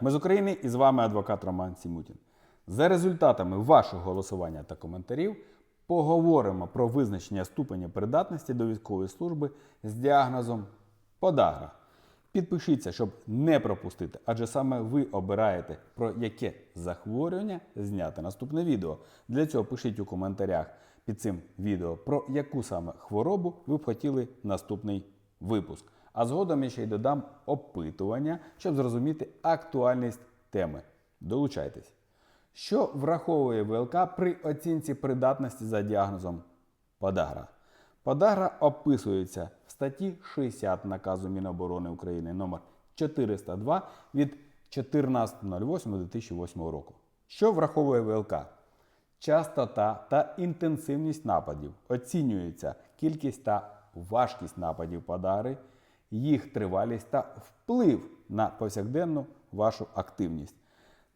Ми з України і з вами адвокат Роман Сімутін. За результатами вашого голосування та коментарів поговоримо про визначення ступеня придатності до військової служби з діагнозом подагра. Підпишіться, щоб не пропустити, адже саме ви обираєте, про яке захворювання зняти наступне відео. Для цього пишіть у коментарях під цим відео, про яку саме хворобу ви б хотіли наступний випуск. А згодом я ще й додам опитування, щоб зрозуміти актуальність теми. Долучайтесь. Що враховує ВЛК при оцінці придатності за діагнозом подагра? Подагра описується в статті 60 наказу Міноборони України номер 402 від 14.08.2008 року. Що враховує ВЛК? Частота та інтенсивність нападів оцінюється кількість та важкість нападів подагри, їх тривалість та вплив на повсякденну вашу активність,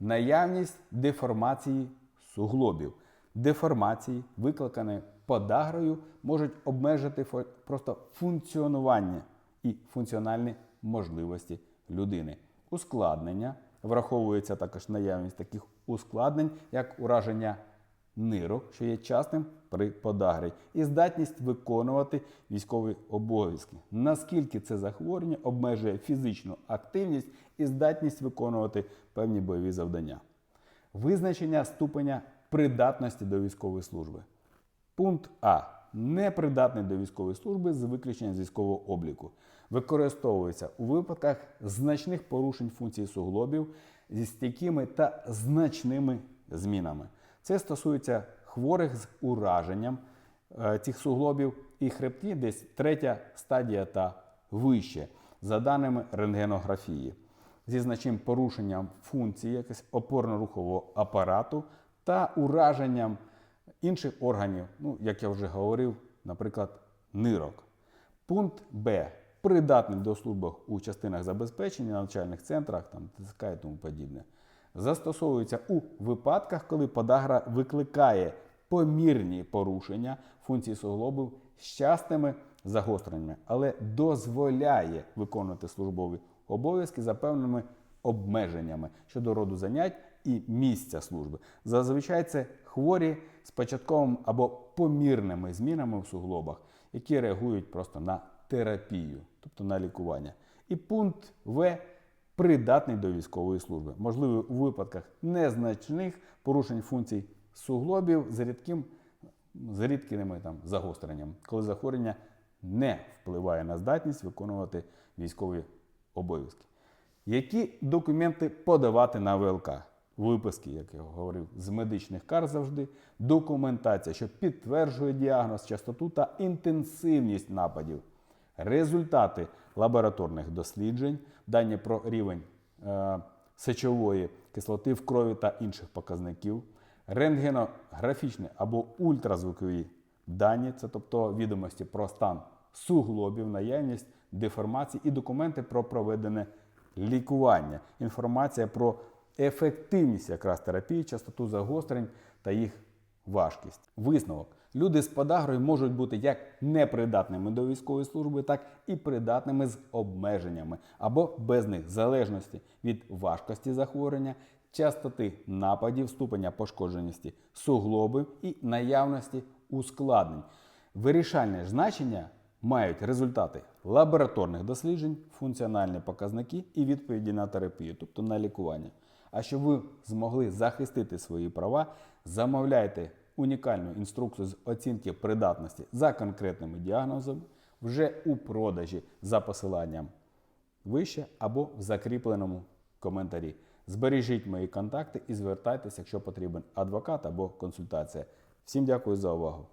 наявність деформації суглобів. Деформації, викликані подагрою, можуть обмежити просто функціонування і функціональні можливості людини. Ускладнення враховується також наявність таких ускладнень, як ураження нирок, що є частим при подагрі, і здатність виконувати військові обов'язки. Наскільки це захворювання обмежує фізичну активність і здатність виконувати певні бойові завдання. Визначення ступеня придатності до військової служби. Пункт А. Непридатний до військової служби з виключенням з військового обліку. Використовується у випадках значних порушень функцій суглобів зі стійкими та значними змінами. Це стосується хворих з ураженням е, цих суглобів і хребті десь третя стадія та вище, за даними рентгенографії, зі значним порушенням функції якогось опорно-рухового апарату та ураженням інших органів, ну, як я вже говорив, наприклад, нирок. Пункт Б. Придатний до служби у частинах забезпечення, навчальних центрах, там, ТСК і тому подібне. Застосовується у випадках, коли подагра викликає помірні порушення функцій суглобів з частими загостреннями, але дозволяє виконувати службові обов'язки за певними обмеженнями щодо роду занять і місця служби. Зазвичай це хворі з початковим або помірними змінами в суглобах, які реагують просто на терапію, тобто на лікування. І пункт В придатний до військової служби, можливий у випадках незначних порушень функцій суглобів з рідким з рідкими там загостренням, коли захворювання не впливає на здатність виконувати військові обов'язки. Які документи подавати на ВЛК? Виписки, як я говорив, з медичних карт завжди, документація, що підтверджує діагноз, частоту та інтенсивність нападів, результати лабораторних досліджень, дані про рівень е, сечової кислоти в крові та інших показників, рентгенографічні або ультразвукові дані, це тобто відомості про стан суглобів, наявність деформацій і документи про проведене лікування, інформація про ефективність якраз терапії, частоту загострень та їх важкість. Висновок. Люди з подагрою можуть бути як непридатними до військової служби, так і придатними з обмеженнями або без них в залежності від важкості захворювання, частоти нападів, ступеня пошкодженості суглобів і наявності ускладнень. Вирішальне значення мають результати лабораторних досліджень, функціональні показники і відповіді на терапію, тобто на лікування. А щоб ви змогли захистити свої права, замовляйте унікальну інструкцію з оцінки придатності за конкретними діагнозами вже у продажі за посиланням вище або в закріпленому коментарі. Збережіть мої контакти і звертайтеся, якщо потрібен адвокат або консультація. Всім дякую за увагу.